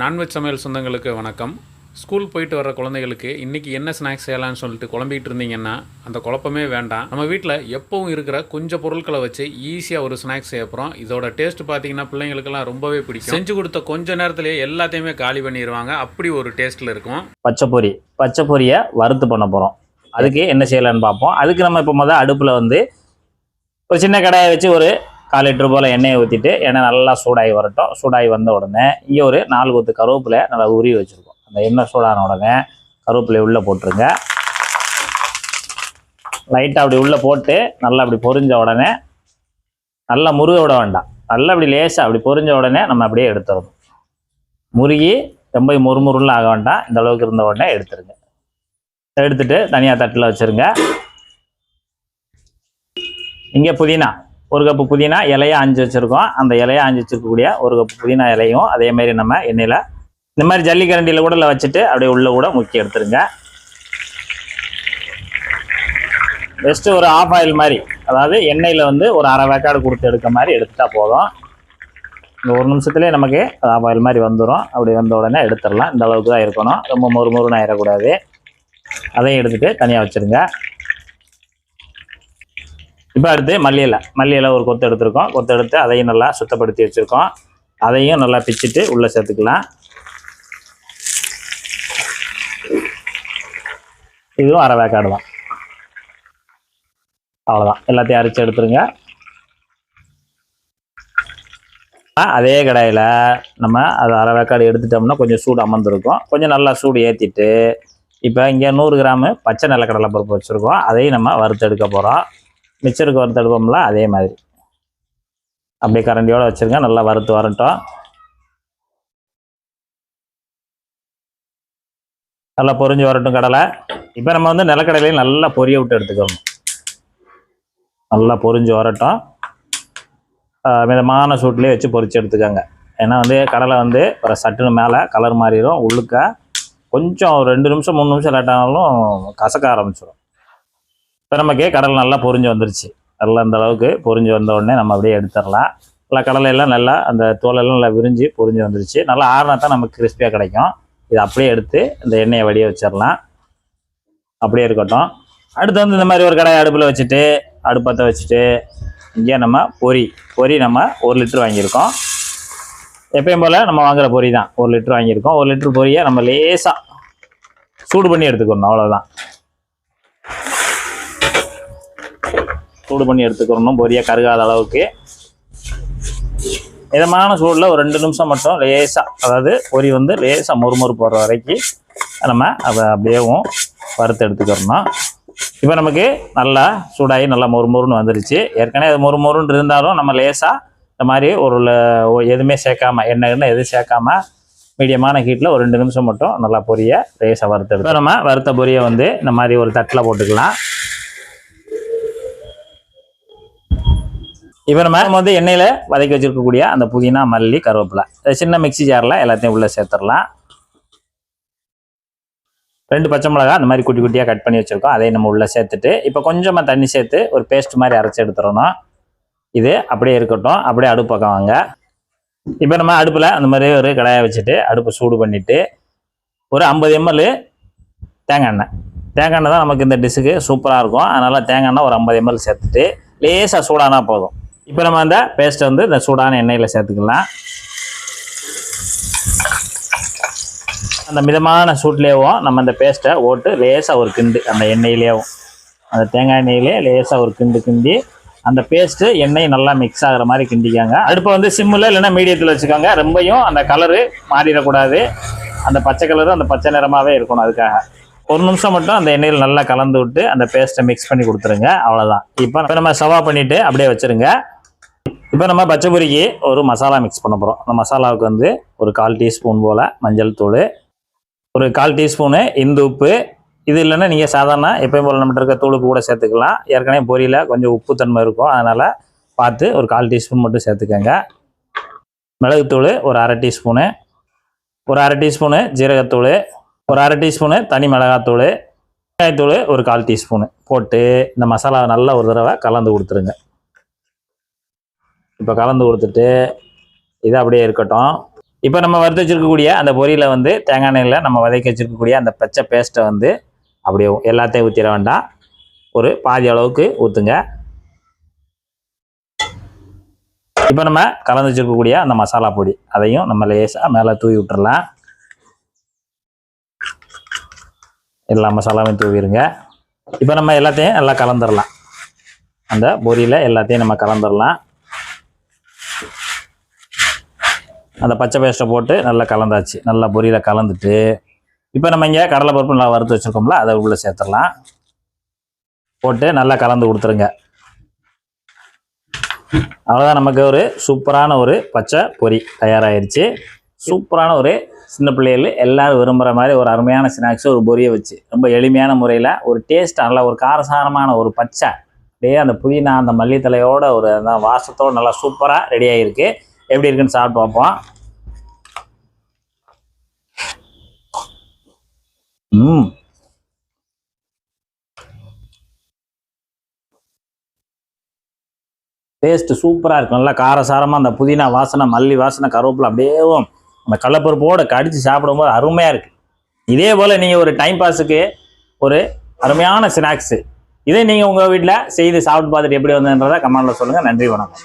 Non veg சமையல் சொந்தங்களுக்கு வணக்கம். ஸ்கூல் போயிட்டு வர குழந்தைகளுக்கு இன்றைக்கி என்ன ஸ்நாக்ஸ் செய்யலாம்னு சொல்லிட்டு குழம்பிகிட்டு இருந்தீங்கன்னா அந்த குழப்பமே வேண்டாம். நம்ம வீட்டில் எப்பவும் இருக்கிற கொஞ்சம் பொருட்களை வச்சு ஈஸியாக ஒரு ஸ்நாக்ஸ் செய்ய போகிறோம் இதோட டேஸ்ட் பார்த்தீங்கன்னா பிள்ளைங்களுக்கெல்லாம் ரொம்பவே பிடிக்கும். செஞ்சு கொடுத்த கொஞ்ச நேரத்திலேயே எல்லாத்தையுமே காலி பண்ணிடுவாங்க. அப்படி ஒரு டேஸ்ட்டில் இருக்கும். பச்சை பொரி. பச்சை பொரியை வறுத்து பண்ண போகிறோம் அதுக்கு என்ன செய்யலான்னு பார்ப்போம். அதுக்கு நம்ம இப்போ முதல் அடுப்பில் வந்து ஒரு சின்ன கடாயை வச்சு ஒரு கால் லிட்டர் போல் எண்ணெயை ஊற்றிட்டு எண்ணெய் நல்லா சூடாகி வரட்டும். சூடாகி வந்த உடனே இங்கே ஒரு நாலு கொத்து கருவேப்பிலை நல்லா உருவி வச்சுருக்கோம். அந்த எண்ணெய் சூடான உடனே கருவேப்பிலை உள்ளே போட்டுருங்க. லைட்டாக அப்படி உள்ளே போட்டு நல்லா அப்படி பொரிஞ்ச உடனே நல்லா முருக விட வேண்டாம். நல்லா அப்படி லேசாக அப்படி பொரிஞ்ச உடனே நம்ம அப்படியே எடுத்துடணும். முருகி ரொம்ப முறுமுறுலாம் ஆக வேண்டாம். இந்த அளவுக்கு இருந்த உடனே எடுத்துருங்க. எடுத்துட்டு தனியாக தட்டில் வச்சுருங்க. இங்கே புதினா. ஒரு கப்பு புதினா இலையை அஞ்சு வச்சுருக்கோம். அந்த இலையை அஞ்சு வச்சுருக்கக்கூடிய ஒரு கப்பு புதினா இலையும் அதேமாரி நம்ம எண்ணெயில் இந்த மாதிரி ஜல்லிக்கரண்டியில் கூட வச்சுட்டு அப்படியே உள்ளே கூட முக்கி எடுத்துருங்க. ஜஸ்ட்டு ஒரு ஆஃப் ஆயில் மாதிரி அதாவது எண்ணெயில் வந்து ஒரு அரை வேக்காடு கொடுத்து எடுக்க மாதிரி எடுத்துட்டா போதும். இந்த ஒரு நிமிஷத்துலேயே நமக்கு ஆஃப் ஆயில் மாதிரி வந்துடும் அப்படி வந்த உடனே எடுத்துடலாம். இந்த அளவுக்கு தான் இருக்கணும். ரொம்ப மொறு மொறுன்னு ஆயிடக்கூடாது அதையும் எடுத்துகிட்டு தனியாக வச்சுருங்க. இப்போ அடுத்து மல்லி மல்லியில் ஒரு கொத்து எடுத்திருக்கோம். கொத்து எடுத்து அதையும் நல்லா சுத்தப்படுத்தி வச்சுருக்கோம். அதையும் நல்லா பிச்சுட்டு உள்ளே சேர்த்துக்கலாம். இதுவும் அரை வேக்காடு தான். அவ்வளோதான் எல்லாத்தையும் அரைச்சி எடுத்துருங்க. ஆ, அதே கடாயில் நம்ம அதை அரை வேக்காடு எடுத்துட்டோம்னா கொஞ்சம் சூடு அமர்ந்துருக்கும். கொஞ்சம் நல்லா சூடு ஏற்றிட்டு இப்போ இங்கே நூறு கிராமு பச்சை நிலக்கடலை பருப்பு வச்சுருக்கோம். அதையும் நம்ம வறுத்து எடுக்க போகிறோம் மிச்சருக்கு வறுத்து எடுப்போம்ல அதே மாதிரி. அப்படியே கரண்டியோடு வச்சுருங்க நல்லா வறுத்து வரட்டும். நல்லா பொரிஞ்சு வரட்டும் கடலை. இப்போ நம்ம வந்து நிலக்கடலையும் நல்லா பொரிய விட்டு எடுத்துக்கணும் நல்லா பொரிஞ்சு வரட்டும். மிதமான சூட்லேயே வச்சு பொறிச்சு எடுத்துக்கோங்க. ஏன்னா வந்து கடலை வந்து ஒரு சட்டுன்னு மேலே கலர் மாறிடும் உள்ளுக்க கொஞ்சம் ஒரு ரெண்டு நிமிஷம் மூணு நிமிஷம் லேட் ஆனாலும் கசக்க ஆரம்பிச்சிடும் இப்போ நமக்கு கடலை நல்லா பொரிஞ்சு வந்துருச்சு. நல்லா அந்த அளவுக்கு பொரிஞ்சு வந்த உடனே நம்ம அப்படியே எடுத்துடலாம். நல்லா கடலையெல்லாம் நல்லா அந்த தோலெல்லாம் நல்லா விரிஞ்சு பொரிஞ்சு வந்துருச்சு. நல்லா ஆறுனா தான் நமக்கு கிறிஸ்பியாக கிடைக்கும். இதை அப்படியே எடுத்து இந்த எண்ணெயை வடிய வச்சிடலாம். அப்படியே இருக்கட்டும். அடுத்து வந்து இந்த மாதிரி ஒரு கடையை அடுப்பில் வச்சுட்டு அடுப்பத்தை வச்சுட்டு இங்கே நம்ம பொரி பொரி நம்ம ஒரு லிட்டர் வாங்கியிருக்கோம். எப்பயும் போல் நம்ம வாங்குகிற பொரி தான். ஒரு லிட்டர் வாங்கியிருக்கோம். ஒரு லிட்டர் பொரியை நம்ம லேசாக சூடு பண்ணி எடுத்துக்கணும். அவ்வளோதான் சூடு பண்ணி எடுத்துக்கிறணும் பொரியை கருகாத அளவுக்கு. இதமான சூடில் ஒரு ரெண்டு நிமிஷம் மட்டும் லேசாக அதாவது பொரி வந்து லேசாக மொறுமொறு போடுற வரைக்கும் நம்ம அதை அப்படியேவும் வறுத்து எடுத்துக்கிறணும் இப்போ நமக்கு நல்லா சூடாகி நல்லா மொறுமொறுன்னு வந்துருச்சு. ஏற்கனவே அது மொறுமொறுன்னு இருந்தாலும் நம்ம லேசாக இந்த மாதிரி ஒரு எதுவுமே சேர்க்காம எண்ணெய் எண்ணெய் எதுவும் சேர்க்காம மீடியமான ஹீட்டில் ஒரு ரெண்டு நிமிஷம் மட்டும் நல்லா பொரியை லேசாக வறுத்து எடுத்து நம்ம வறுத்த பொரியை வந்து இந்த மாதிரி ஒரு தட்டில் போட்டுக்கலாம். இப்போ நம்ம வந்து எண்ணெயில் வதக்கி வச்சிருக்கக்கூடிய அந்த புதினா மல்லி கருவேப்பிலை. சின்ன மிக்ஸி ஜாரில் எல்லாத்தையும் உள்ளே சேர்த்துடலாம். ரெண்டு பச்சை மிளகா அந்த மாதிரி குட்டி குட்டியாக கட் பண்ணி வச்சுருக்கோம். அதையும் நம்ம உள்ளே சேர்த்துட்டு இப்போ கொஞ்சமாக தண்ணி சேர்த்து ஒரு பேஸ்ட் மாதிரி அரைச்சி எடுத்துடணும். இது அப்படியே இருக்கட்டும். அப்படியே அடுப்பு பக்கம் வாங்க. இப்போ நம்ம அடுப்பில் அந்த மாதிரி ஒரு கடாயை வச்சுட்டு அடுப்பை சூடு பண்ணிவிட்டு ஒரு ஐம்பது எம்எல் தேங்காய் எண்ணெய். தேங்காய் எண்ணெய் தான் நமக்கு இந்த டிஷ்ஷுக்கு சூப்பராக இருக்கும். அதனால் தேங்காய் எண்ணெய் ஒரு ஐம்பது எம்எல் சேர்த்துட்டு லேசாக சூடானா போதும். இப்போ நம்ம அந்த பேஸ்ட்டை வந்து இந்த சூடான எண்ணெயில் சேர்த்துக்கலாம். அந்த மிதமான சூட்லேயும் நம்ம அந்த பேஸ்ட்டை ஓட்டு லேசாக ஒரு கிண்டு அந்த எண்ணெயிலேயும் அந்த தேங்காய் எண்ணெயிலே லேசாக ஒரு கிண்டு கிண்டி அந்த பேஸ்ட்டு எண்ணெய் நல்லா மிக்ஸ் ஆகுற மாதிரி கிண்டிக்காங்க. அடுப்பை வந்து சிம்மில் இல்லைன்னா மீடியத்தில் வச்சுக்கோங்க. ரொம்பையும் அந்த கலரு மாறிடக்கூடாது. அந்த பச்சை கலரு அந்த பச்சை நிறமாகவே இருக்கணும் அதுக்காக. ஒரு நிமிஷம் மட்டும் அந்த எண்ணெயில் நல்லா கலந்து விட்டு அந்த பேஸ்ட்டை மிக்ஸ் பண்ணி கொடுத்துருங்க. அவ்வளோதான் இப்போ இப்போ நம்ம சவா பண்ணிவிட்டு அப்படியே வச்சுருங்க. இப்போ நம்ம பச்சை பொரிக்கு ஒரு மசாலா மிக்ஸ் பண்ண போகிறோம் அந்த மசாலாவுக்கு வந்து ஒரு கால் டீஸ்பூன் போல் மஞ்சள் தூள் ஒரு கால் டீஸ்பூனு இந்து உப்பு. இது இல்லைன்னா நீங்கள் சாதாரண எப்பயும் போல் நம்மகிட்ட இருக்க தூளுக்கு கூட சேர்த்துக்கலாம். ஏற்கனவே பொரியில் கொஞ்சம் உப்பு தன்மை இருக்கும். அதனால் பார்த்து ஒரு கால் டீஸ்பூன் மட்டும் சேர்த்துக்கோங்க. மிளகுத்தூள் ஒரு அரை டீஸ்பூனு ஒரு அரை டீஸ்பூனு ஜீரகத்தூள் ஒரு அரை டீஸ்பூனு தனி மிளகாத்தூள் வெங்காயத்தூள் ஒரு கால் டீஸ்பூனு. போட்டு இந்த மசாலாவை நல்லா ஒரு தடவை கலந்து கொடுத்துருங்க. இப்போ கலந்து கொடுத்துட்டு இது அப்படியே இருக்கட்டும். இப்போ நம்ம வறுத்து வச்சிருக்கக்கூடிய அந்த பொரியில் வந்து தேங்காய் எண்ணெயில் நம்ம வதக்கி வச்சிருக்கக்கூடிய அந்த பச்சை பேஸ்ட்டை வந்து அப்படியே எல்லாத்தையும் ஊற்றிட வேண்டாம். ஒரு பாதி அளவுக்கு ஊற்றுங்க இப்போ நம்ம கலந்து வச்சிருக்கக்கூடிய அந்த மசாலா பொடி அதையும் நம்ம லேசாக மேலே தூவி விட்டுறலாம். எல்லா மசாலாவையும் தூவிடுங்க இப்போ நம்ம எல்லாத்தையும் நல்லா கலந்துடலாம் அந்த பொரியில் எல்லாத்தையும் நம்ம கலந்துடலாம் அந்த பச்சை பேஸ்ட்டை போட்டு நல்லா கலந்தாச்சு. நல்லா பொரியில் கலந்துட்டு இப்போ நம்ம இங்கே கடலைப்பருப்பு நல்லா வறுத்து வச்சுருக்கோம்ல அதை உள்ளே சேர்த்துடலாம். போட்டு நல்லா கலந்து கொடுத்துருங்க. அவ்வளோதான் நமக்கு ஒரு சூப்பரான ஒரு பச்சை பொரி தயாராகிருச்சு சூப்பரான ஒரு சின்ன பிள்ளைகள் எல்லாரும் விரும்புகிற மாதிரி ஒரு அருமையான ஸ்நாக்ஸு ஒரு பொரியை வச்சு ரொம்ப எளிமையான முறையில் ஒரு டேஸ்ட்டாக நல்ல ஒரு காரசாரமான ஒரு பச்சை. அப்படியே அந்த புதினா அந்த மல்லித்தலையோட ஒரு அந்த வாசத்தோடு நல்லா சூப்பராக ரெடி ஆகிருக்கு எப்படி இருக்குன்னு சாப்பிட்டு பார்ப்போம். ம். டேஸ்ட் சூப்பராக இருக்கும். நல்லா காரசாரமாக அந்த புதினா வாசனை மல்லி வாசனை கருவேப்பில் அப்படியேவும் அந்த கடலப்பருப்போடு கடிச்சு சாப்பிடும்போது அருமையாக இருக்குது இதே போல் நீங்கள் ஒரு டைம் பாஸுக்கு ஒரு அருமையான ஸ்நாக்ஸு இதே நீங்கள் உங்கள் வீட்டில் செய்து சாப்பிட்டு பார்த்துட்டு எப்படி வந்ததுன்றதை கமெண்டில் சொல்லுங்கள் நன்றி வணக்கம்.